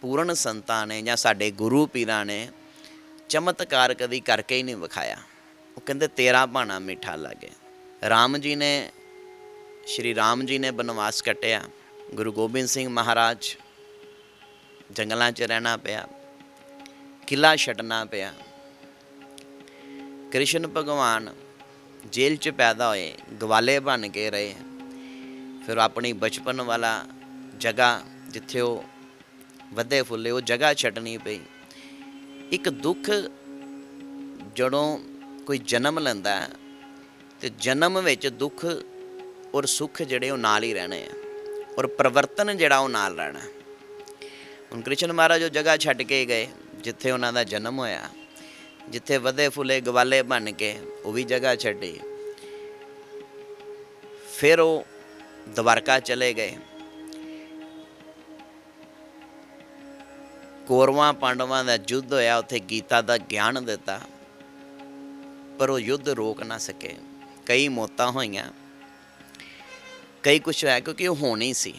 ਪੂਰਨ ਸੰਤਾਂ ਨੇ ਜਾਂ ਸਾਡੇ ਗੁਰੂ ਪੀਰਾਂ ਨੇ ਚਮਤਕਾਰ ਕਦੀ ਕਰਕੇ ਹੀ ਨਹੀਂ ਵਿਖਾਇਆ। ਉਹ ਕਹਿੰਦੇ, ਤੇਰਾ ਬਾਣਾ ਮਿੱਠਾ ਲੱਗੇ। ਰਾਮ ਜੀ ਨੇ, ਸ਼੍ਰੀ ਰਾਮ ਜੀ ਨੇ ਬਨਵਾਸ ਕੱਟਿਆ। ਗੁਰੂ ਗੋਬਿੰਦ ਸਿੰਘ ਮਹਾਰਾਜ ਜੰਗਲਾਂ 'ਚ ਰਹਿਣਾ ਪਿਆ ਕਿਲਾ ਛੱਡਣਾ ਪਿਆ। ਕ੍ਰਿਸ਼ਨ ਭਗਵਾਨ ਜੇਲ੍ਹ 'ਚ ਪੈਦਾ ਹੋਏ, ਗਵਾਲੇ ਬਣ ਕੇ ਰਹੇ। ਫਿਰ ਆਪਣੀ ਬਚਪਨ ਵਾਲਾ ਜਗ੍ਹਾ ਜਿੱਥੇ ਉਹ ਵਧੇ ਫੁੱਲੇ ਉਹ ਜਗ੍ਹਾ ਛੱਡਣੀ ਪਈ। ਇੱਕ ਦੁੱਖ ਜਦੋਂ ਕੋਈ ਜਨਮ ਲੈਂਦਾ ਹੈ, ਤੇ ਜਨਮ ਵਿੱਚ ਦੁੱਖ ਔਰ ਸੁੱਖ ਜਿਹੜੇ ਉਹ ਨਾਲ ਹੀ ਰਹਿਣੇ ਆ ਔਰ ਪਰਿਵਰਤਨ ਜਿਹੜਾ ਉਹ ਨਾਲ ਰਹਿਣਾ। ਹੁਣ ਕ੍ਰਿਸ਼ਨ ਮਹਾਰਾਜ ਉਹ ਜਗ੍ਹਾ ਛੱਡ ਕੇ ਗਏ ਜਿੱਥੇ ਉਹਨਾਂ ਦਾ ਜਨਮ ਹੋਇਆ ਜਿੱਥੇ ਵਧੇ ਫੁੱਲੇ ਗਵਾਲੇ ਬਣ ਕੇ ਉਹ ਵੀ ਜਗ੍ਹਾ ਛੱਡੀ। ਫਿਰ ਉਹ ਦਵਾਰਕਾ ਚਲੇ ਗਏ। ਕੌਰਵਾਂ ਪਾਂਡਵਾਂ ਦਾ ਯੁੱਧ ਹੋਇਆ, ਉੱਥੇ ਗੀਤਾ ਦਾ ਗਿਆਨ ਦਿੱਤਾ, ਪਰ ਉਹ ਯੁੱਧ ਰੋਕ ਨਾ ਸਕੇ। ਕਈ ਮੌਤਾਂ ਹੋਈਆਂ, ਕਈ ਕੁਛ ਹੋਇਆ, ਕਿਉਂਕਿ ਉਹ ਹੋਣੀ ਸੀ।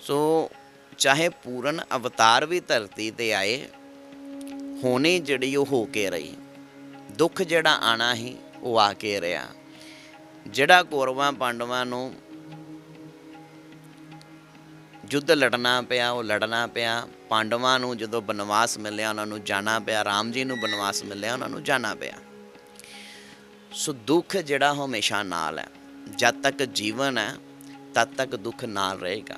ਸੋ ਚਾਹੇ ਪੂਰਨ ਅਵਤਾਰ ਵੀ ਧਰਤੀ ਤੇ ਆਏ, ਹੋਣੀ ਜਿਹੜੀ ਉਹ ਹੋ ਕੇ ਰਹੀ। ਦੁੱਖ ਜਿਹੜਾ ਆਣਾ ਹੀ ਉਹ ਆ ਕੇ ਰਿਹਾ। ਜਿਹੜਾ ਕੌਰਵਾਂ ਪਾਂਡਵਾਂ ਨੂੰ ਯੁੱਧ ਲੜਨਾ ਪਿਆ, ਉਹ ਲੜਨਾ ਪਿਆ। ਪਾਂਡਵਾਂ ਨੂੰ ਜਦੋਂ ਬਨਵਾਸ ਮਿਲਿਆ, ਉਹਨਾਂ ਨੂੰ ਜਾਣਾ ਪਿਆ। ਰਾਮ ਜੀ ਨੂੰ ਬਨਵਾਸ ਮਿਲਿਆ, ਉਹਨਾਂ ਨੂੰ ਜਾਣਾ ਪਿਆ। ਸੋ ਦੁੱਖ ਜਿਹੜਾ ਹਮੇਸ਼ਾ ਨਾਲ ਹੈ। ਜਦ ਤੱਕ ਜੀਵਨ ਹੈ, ਤਦ ਤੱਕ ਦੁੱਖ ਨਾਲ ਰਹੇਗਾ।